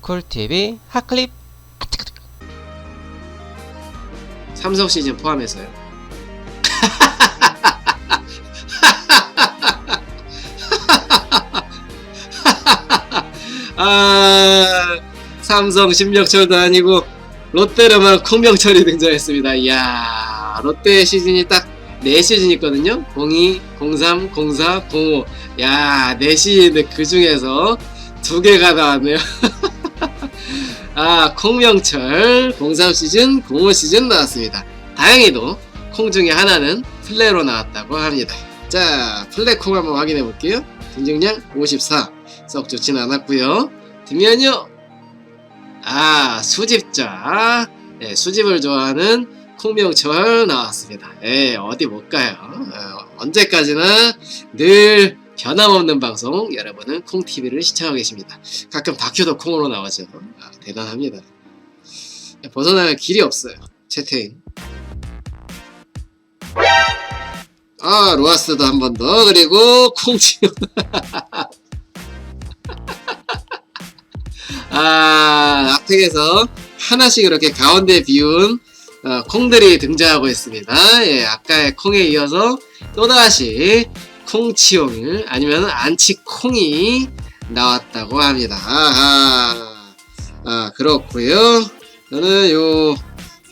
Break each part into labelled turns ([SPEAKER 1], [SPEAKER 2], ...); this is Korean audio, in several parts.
[SPEAKER 1] 쿨TV 핫클립
[SPEAKER 2] 삼성 시즌 포함해서요. 아, 삼성 심력철도 아니고 롯데로만 콩명철이 등장했습니다. 이야, 롯데 시즌이 딱 4시즌 있거든요. 02, 03, 04, 05. 야, 4시즌인데 그 중에서 두 개가 나왔네요. 아, 콩명철 03 시즌, 05 시즌 나왔습니다. 다행히도 콩 중에 하나는 플레로 나왔다고 합니다. 자, 플레 콩 한번 확인해 볼게요. 등증량 54. 썩 좋진 않았고요. 뒷면요. 아, 수집자. 네, 수집을 좋아하는 콩명철 나왔습니다. 예, 어디 못 가요. 어, 언제까지나 늘 변함없는 방송 여러분은 콩TV를 시청하고 계십니다. 가끔 다큐도 콩으로 나오죠. 아, 대단합니다. 벗어날 길이 없어요. 채팅. 아, 로아스도 한 번 더. 그리고 콩치요. 아, 악택에서 하나씩 이렇게 가운데 비운 어, 콩들이 등장하고 있습니다. 예, 아까의 콩에 이어서 또다시 콩치용일 아니면 안치콩이 나왔다고 합니다. 아하. 아, 그렇고요 저는 요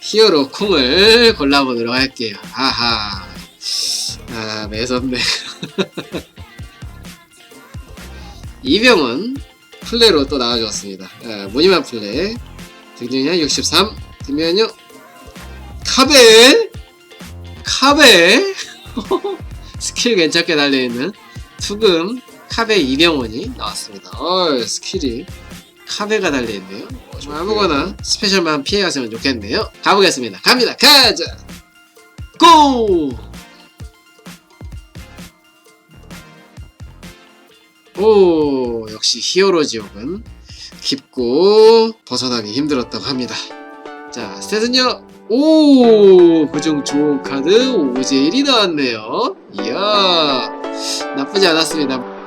[SPEAKER 2] 히어로 콩을 골라보도록 할게요. 아하. 아, 매섭네. 이병은 플레로 또 나와주었습니다. 아, 무늬만 플레. 등등량 63. 뒷면요. 카베. 카베. 스킬 괜찮게 달려있는 투금 카베 이병원이 나왔습니다. 어 스킬이 카베가 달려있네요. 어, 좀 아무거나 스페셜만 피해갔으면 좋겠네요. 가보겠습니다. 갑니다. 가자. 고! 오, 역시 히어로 지옥은 깊고 벗어나기 힘들었다고 합니다. 자, 스탯은요. 오, 그중 좋은 카드 오제일이 나왔네요. 이야, 나쁘지 않았습니다.